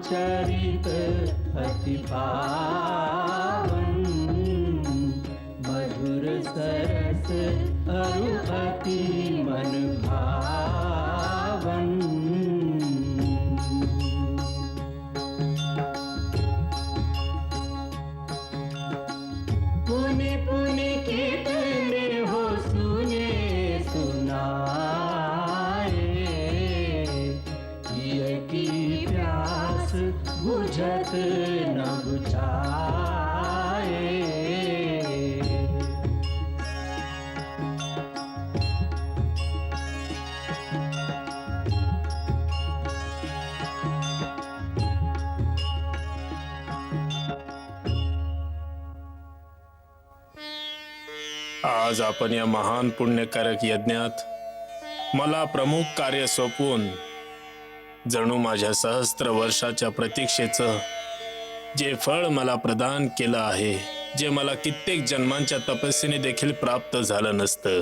चरित अति पावन मधुर सरस अरु आज आपण या महान पुण्यकारक यज्ञात मला प्रमुख कार्य सोपवून जणू माझ्या सहस्त्र वर्षाच्या प्रतीक्षेचं जे फळ मला प्रदान केलं आहे जे मला कित्येक जन्मांच्या तपस्येने देखील प्राप्त झालं नसतं.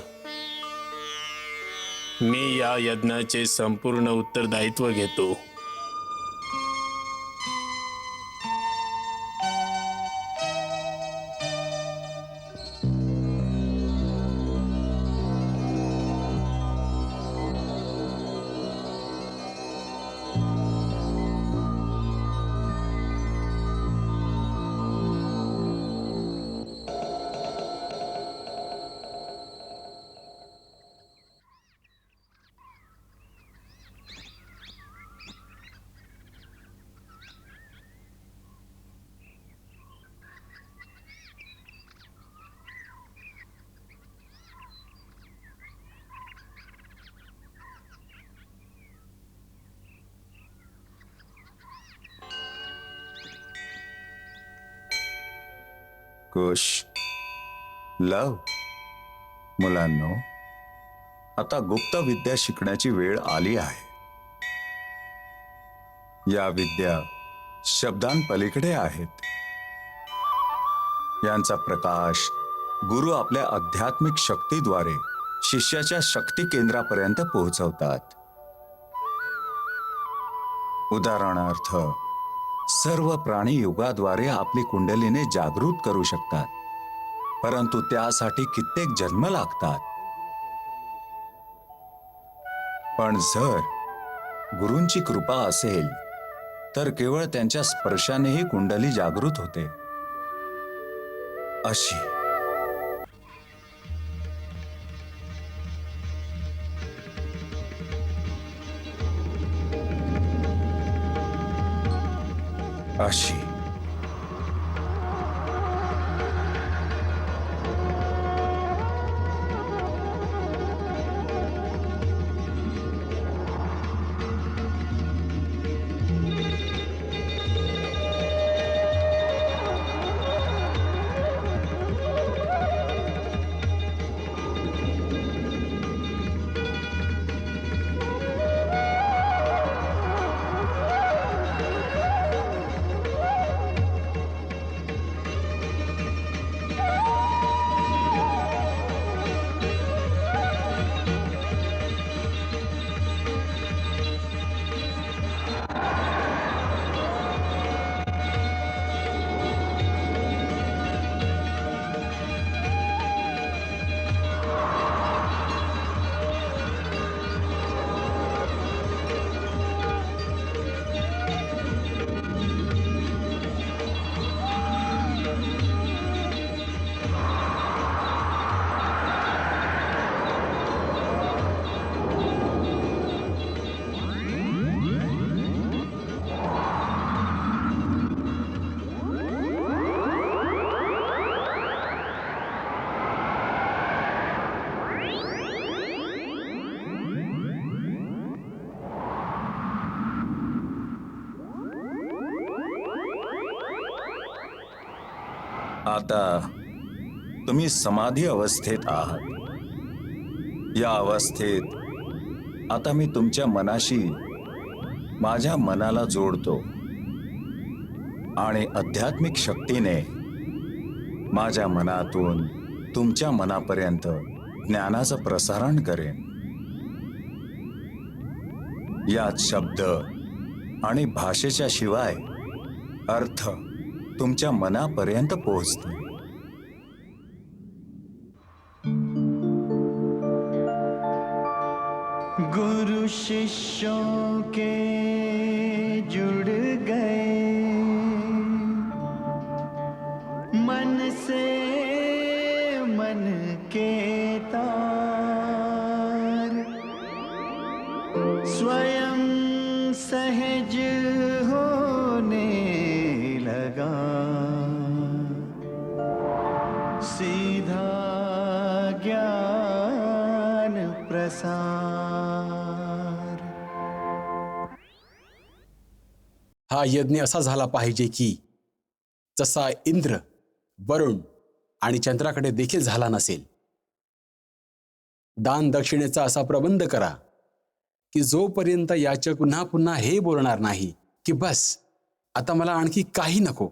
मी या यज्ञाचे संपूर्ण उत्तरदायित्व घेतो. खुश. लव. मुलांनो आता गुप्त विद्या शिकण्याची वेळ आली आहे. या विद्या शब्दांपलीकडे आहेत. यांचा प्रकाश गुरु आपल्या आध्यात्मिक शक्तीद्वारे शिष्याच्या शक्ती केंद्रापर्यंत पोहोचवतात. उदाहरणार्थ सर्व प्राणी युगाद्वारे आपली कुंडलीने जागृत करू शकतात. परंतु त्यासाठी कित्येक जन्म लागतात. पण जर गुरूंची कृपा असेल तर केवळ त्यांच्या स्पर्शानेही कुंडली जागृत होते. अशी अशी आता तुम्ही समाधी अवस्थेत आहात. या अवस्थेत आता मी तुमच्या मनाशी माझ्या मनाला जोडतो आणि आध्यात्मिक शक्तीने माझ्या मनातून तुमच्या मनापर्यंत ज्ञानाचं प्रसारण करेन. यात शब्द आणि भाषेच्या शिवाय अर्थ तुमच्या मनापर्यंत पोहोचतो. गुरु शिष्यों के जुडे प्रसार. हा यज्ञ असा झाला पाहिजे की जसा इंद्र वरुण आणि चंद्राकडे देखील झाला नसेल. दान दक्षिणेचा असा प्रबंध करा की जोपर्यंत याचक पुन्हा पुन्हा हे बोलणार नाही की बस आता मला आणखी काही नको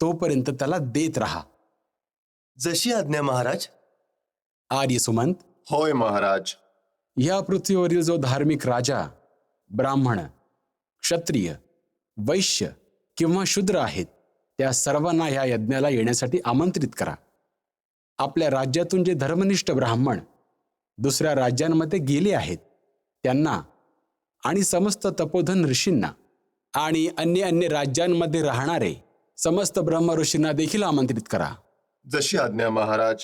तोपर्यंत त्याला देत राहा. जशी आज्ञा महाराज. आर्य सुमंत होय महाराज. या पृथ्वीवरील जो धार्मिक राजा ब्राह्मण क्षत्रिय वैश्य किंवा शूद्र आहेत त्या सर्वांना या यज्ञाला येण्यासाठी आमंत्रित करा. आपल्या राज्यातून जे धर्मनिष्ठ ब्राह्मण दुसऱ्या राज्यांमध्ये गेले आहेत त्यांना आणि समस्त तपोधन ऋषींना आणि अन्य अन्य राज्यांमध्ये राहणारे समस्त ब्रह्म ऋषींना देखील आमंत्रित करा. जशी आज्ञा महाराज.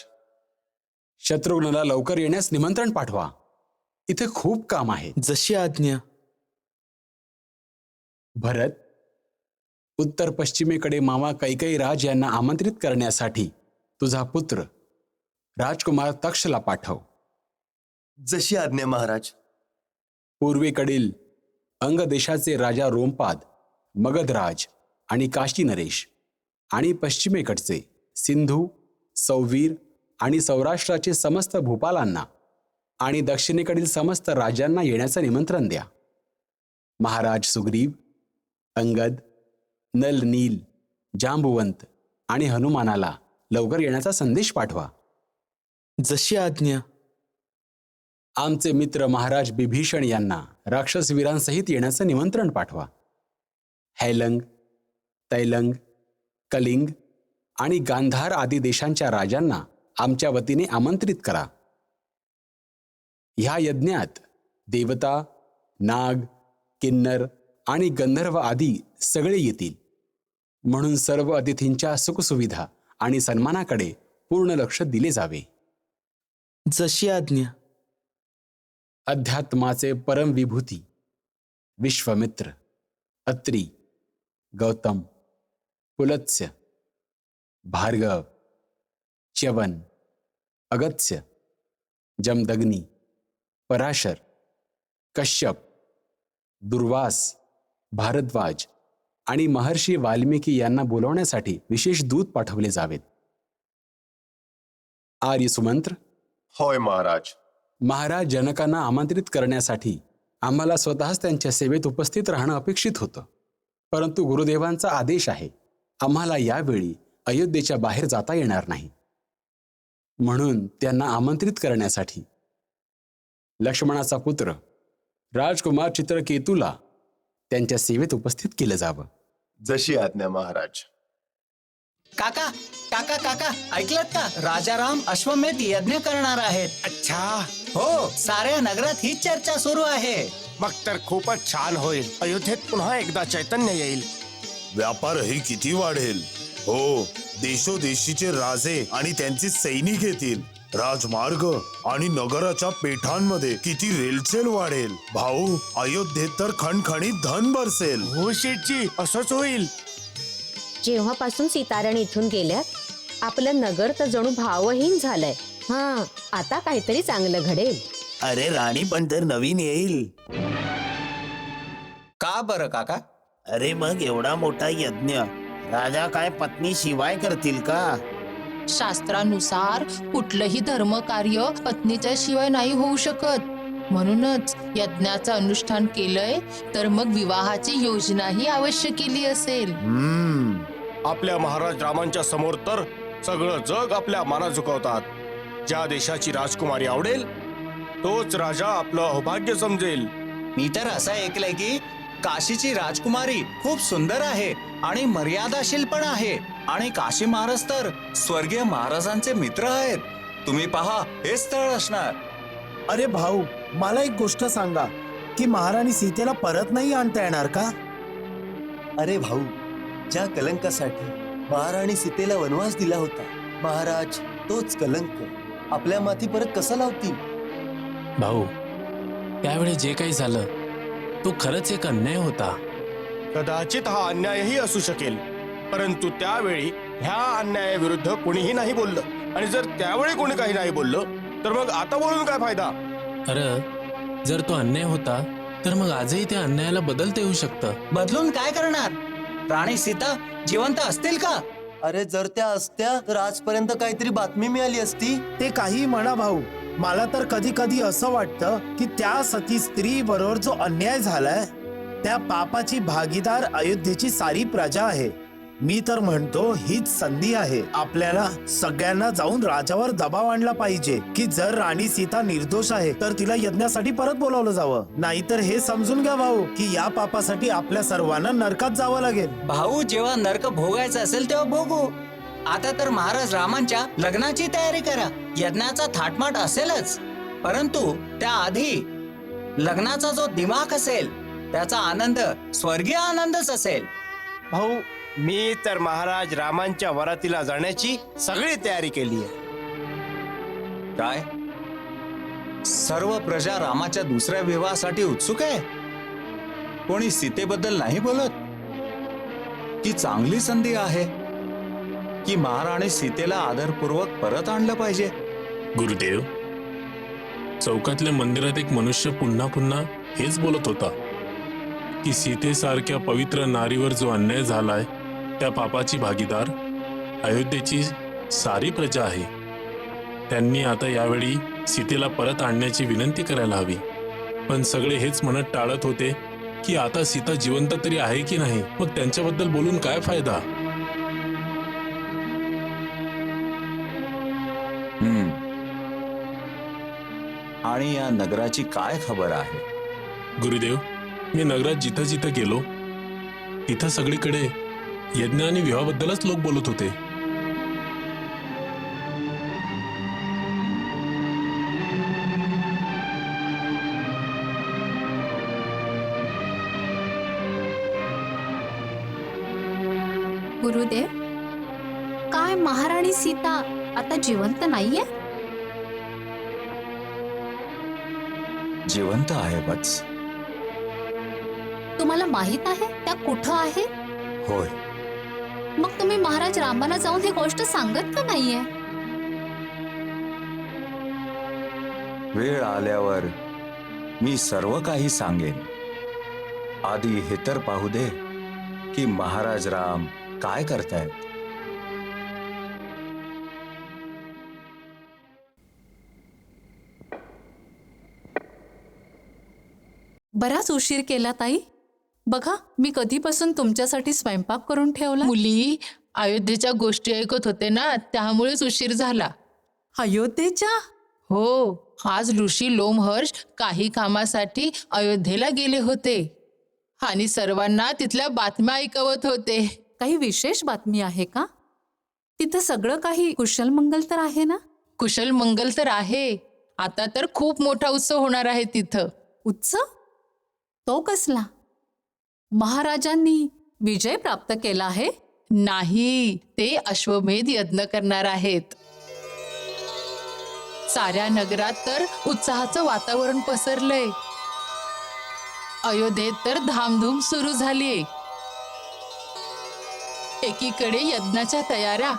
शत्रुघ्नला लवकर येण्यास निमंत्रण पाठवा. इथे खूप काम आहे. जशी आज्ञा. भरत उत्तर पश्चिमेकडे मामा कैकई राज यांना आमंत्रित करण्यासाठी तुझा पुत्र राजकुमार तक्षला पाठव. जशी आज्ञा महाराज. पूर्वेकडील अंग देशाचे राजा रोमपाद मगधराज आणि काशी नरेश आणि पश्चिमेकडचे सिंधू सौवीर आणि सौराष्ट्राचे समस्त भूपालांना आणि दक्षिणेकडील समस्त राजांना येण्याचं निमंत्रण द्या. महाराज सुग्रीव अंगद नल नील जांबुवंत आणि हनुमानाला लवकर येण्याचा संदेश पाठवा. जशी आज्ञा. आमचे मित्र महाराज बिभीषण यांना राक्षसवीरांसहित येण्याचं निमंत्रण पाठवा. हैलंग तैलंग कलिंग आणि गांधार आदी देशांच्या राजांना आमच्या वतीने आमंत्रित करा. ह्या यज्ञात देवता नाग किन्नर आणि गंधर्व आदी सगळे येतील. म्हणून सर्व अतिथींच्या सुखसुविधा आणि सन्मानाकडे पूर्ण लक्ष दिले जावे. जशी आज्ञा. अध्यात्माचे परम विभूती विश्वमित्र अत्री गौतम पुलत्स्य भार्गव च्यवन अगत्स्य जमदग्नी पराशर कश्यप दुर्वास भारद्वाज आणि महर्षी वाल्मिकी यांना बोलवण्यासाठी विशेष दूत पाठवले जावेत. आर्य सुमंत्र? होय महाराज. महाराज जनकांना आमंत्रित करण्यासाठी आम्हाला स्वतःच त्यांच्या सेवेत उपस्थित राहणं अपेक्षित होतं. परंतु गुरुदेवांचा आदेश आहे आम्हाला यावेळी अयोध्येच्या बाहेर जाता येणार नाही. म्हणून त्यांना आमंत्रित करण्यासाठी. लक्ष्मणाचा पुत्र राजकुमार चित्रकेतूला त्यांच्या सेवेत उपस्थित केलं जावं. जशी आज्ञा महाराज. काका काका काका ऐकलत का? राजाराम अश्वमेध यज्ञ करणार आहेत. अच्छा. हो साऱ्या नगरात ही चर्चा सुरू आहे. मग तर खूपच छान होईल. अयोध्येत पुन्हा एकदा चैतन्य येईल. व्यापारही किती वाढेल? हो देशोदेशीचे राजे आणि त्यांचे सैनिक येतील. राजमार्ग आणि नगराच्या पेठांमध्ये किती रेलचेल वाढेल. भाऊ अयोध्येत तर खणखणीत धन बरसेल. हो शेठजी असंच होईल. जेव्हापासून सीतारण इथून गेल्यात आपलं नगर तर जणू भावहीन झालंय. हा आता काहीतरी चांगलं घडेल. अरे राणी पण तर नवीन येईल. का बरं काका? अरे मग एवढा मोठा यज्ञ. राजा काय पत्नी शिवाय करतील का? शास्त्रानुसार कुठलंही धर्मकार्य पत्नीच्या शिवाय नाही होऊ शकत. म्हणूनच यज्ञाचं अनुष्ठान केलंय तर मग विवाहाची योजनाही अवश्य केली असेल. हम्म. आपल्या महाराज रामांच्या समोर तर सगळं जग आपल्या माना झुकवतात. ज्या देशाची राजकुमारी आवडेल तोच राजा आपलं अहोभाग्य समजेल. मी तर असं ऐकलंय की काशीची राजकुमारी खूप सुंदर आहे आणि मर्यादाशील पण आहे. आणि काशी महाराज तर स्वर्गीय महाराजांचे मित्र आहेत. तुम्ही पहा हे स्थळ असणार. अरे भाऊ मला एक गोष्ट सांगा. की महाराणी सीतेला परत नाही आणता येणार का? अरे भाऊ ज्या कलंकासाठी महाराणी सीतेला वनवास दिला होता महाराज तोच कलंक. आपल्या माथी परत कसा लावतील? भाऊ त्यावेळी जे काही झालं तो खरंच एक अन्याय होता. कदाचित हा अन्यायही असू शकेल. परंतु त्यावेळी ह्या अन्यायाविरुद्ध कोणीही नाही बोललं. आणि जर त्यावेळी कोणी काही नाही बोललं तर मग आता बोलून काय फायदा? अरे जर तो अन्याय होता तर मग आजही त्या अन्यायाला बदलता येऊ शकतं. बदलून काय करणार? राणी सीता जिवंत असतील का? अरे जर त्या असत्या तर आजपर्यंत काहीतरी बातमी मिळाली असती. ते काही म्हणा भाऊ. मला तर कधी कधी असं वाटतं की त्या सती स्त्री बरोबर जो अन्याय झालाय त्या पापाची भागीदार अयोध्येची सारी प्रजा आहे. मी तर म्हणतो हीच संधी आहे. आपल्याला सगळ्यांना जाऊन राजावर दबाव आणला पाहिजे की जर राणी सीता निर्दोष आहे तर तिला यज्ञासाठी परत बोलावलं जावं. नाहीतर हे समजून घ्या भाऊ की या पापासाठी आपल्या सर्वांना नरकात जावं लागेल. भाऊ जेव्हा नरक भोगायचं असेल तेव्हा भोगू. आता तर महाराज रामांच्या लग्नाची तयारी करा. यज्ञाचा थाटमाट असेलच. परंतु त्याआधी लग्नाचा जो दिमाग असेल त्याचा आनंद स्वर्गीय आनंदच असेल. भाऊ मी तर महाराज रामांच्या वरातीला जाण्याची सगळी तयारी केली आहे. काय? सर्व प्रजा रामाच्या दुसऱ्या विवाहासाठी उत्सुक आहे? कोणी सीतेबद्दल नाही बोलत? की चांगली संधी आहे. की महाराणी सीतेला आदरपूर्वक परत आणलं पाहिजे. गुरुदेव चौकातल्या मंदिरात एक मनुष्य पुन्हा पुन्हा हेच बोलत होता की सीतेसारख्या पवित्र नारीवर जो अन्याय झालाय त्या पापाची भागीदार अयोध्येची सारी प्रजा आहे. त्यांनी आता यावेळी सीतेला परत आणण्याची विनंती करायला हवी. पण सगळे हेच म्हणत टाळत होते की आता सीता जिवंत तरी आहे की नाही मग त्यांच्याबद्दल बोलून काय फायदा? आणि या नगराची काय खबर आहे? गुरुदेव मी नगरात जिथं जिथं गेलो तिथं सगळीकडे यज्ञ आणि विवाहाबद्दलच लोक बोलत होते. गुरुदेव काय महाराणी सीता आता जिवंत नाहीये? जिवंत आहे बच तुम्हाला माहीत आहे? त्या कुठं आहे? होय. मग तुम्ही महाराज रामाला जाऊन ही गोष्ट सांगत का नाहीये? वेळ आल्यावर मी सर्व काही सांगेन. आधी हे तर पाहू दे की महाराज राम काय करतायत. बराच उशीर केला ताई. बघा मी कधीपासून तुमच्यासाठी स्वयंपाक करून ठेवला? मुली अयोध्येच्या गोष्टी ऐकत होते ना त्यामुळेच उशीर झाला. अयोध्येच्या? हो आज ऋषी लोमहर्ष काही कामासाठी अयोध्येला गेले होते. आणि सर्वांना तिथल्या बातम्या ऐकवत होते. काही विशेष बातमी आहे का? तिथं सगळं काही कुशल मंगल तर आहे ना? कुशल मंगल तर आहे. आता तर खूप मोठा उत्सव होणार आहे तिथं. उत्सव? तो कसला? महाराजांनी विजय प्राप्त केला आहे? नाही ते अश्वमेध यज्ञ करणार आहेत. साऱ्या नगरात तर उत्साहाचं वातावरण पसरलंय. अयोध्येत तर धामधूम सुरू झालीये. एकीकडे यज्ञाच्या तयाऱ्या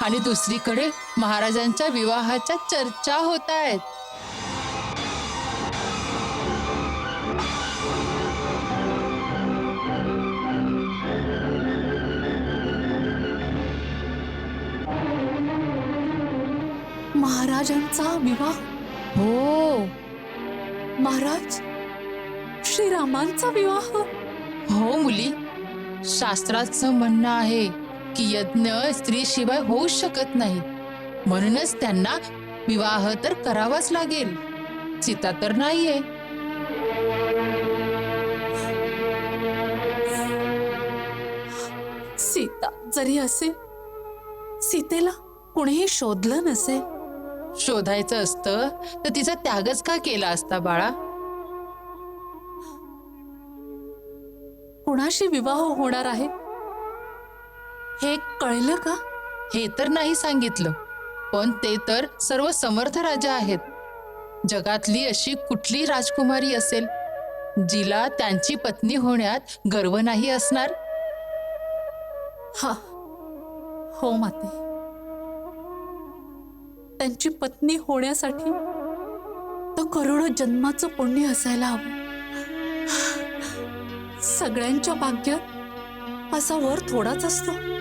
आणि दुसरीकडे महाराजांच्या विवाहाच्या चर्चा होत आहेत. महाराजांचा विवाह. हो. महाराज श्रीरामांचा विवाह. हो मुली शास्त्राचं म्हणणं आहे की यज्ञ स्त्री शिवाय होऊ शकत नाही. म्हणूनच त्यांना विवाह तर करावाच लागेल. सीता तर नाहीये. सीता जरी असेल सीतेला कुणीही शोधलं नसेल शोधायचं असतं तर तिचा त्यागच का केला असता बाळा? कुणाशी विवाह होणार आहे? हे कळलं का? हे तर नाही सांगितलं पण ते तर सर्व समर्थ राजा आहेत. जगातली अशी कुठली राजकुमारी असेल जिला त्यांची पत्नी होण्यात गर्व नाही असणार? हा हो माते. त्यांची पत्नी होण्यासाठी तर करोडो जन्माचं पुण्य असायला हवं. सगळ्यांच्या भाग्यात असा वर थोडाच असतो.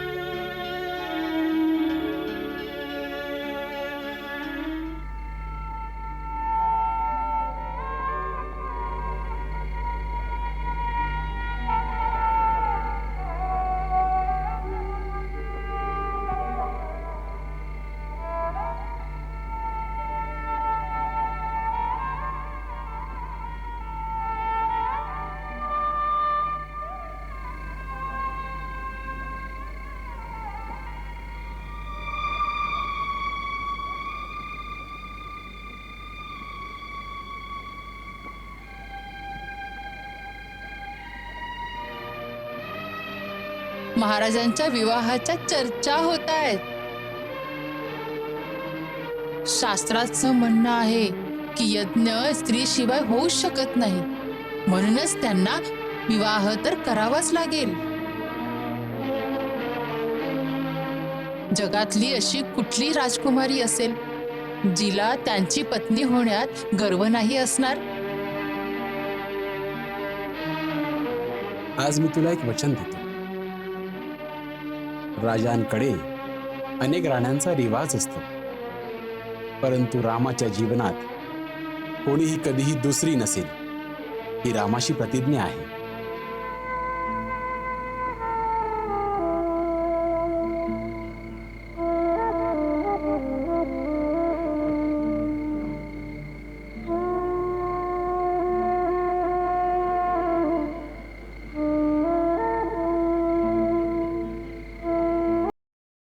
महाराजांच्या विवाहाच्या चर्चा होत आहेत. शास्त्राचं म्हणणं आहे की यज्ञ स्त्रीशिवाय होऊ शकत नाही. म्हणूनच त्यांना विवाह तर करावाच लागेल. जगातली अशी कुठली राजकुमारी असेल जिला त्यांची पत्नी होण्यात गर्व नाही असणार? आज मी तुला एक वचन देतो. राजांकडे अनेक राण्यांचा रिवाज असतो. परंतु रामाच्या जीवनात कोणीही कधीही दुसरी नसेल ही रामाशी प्रतिज्ञा आहे.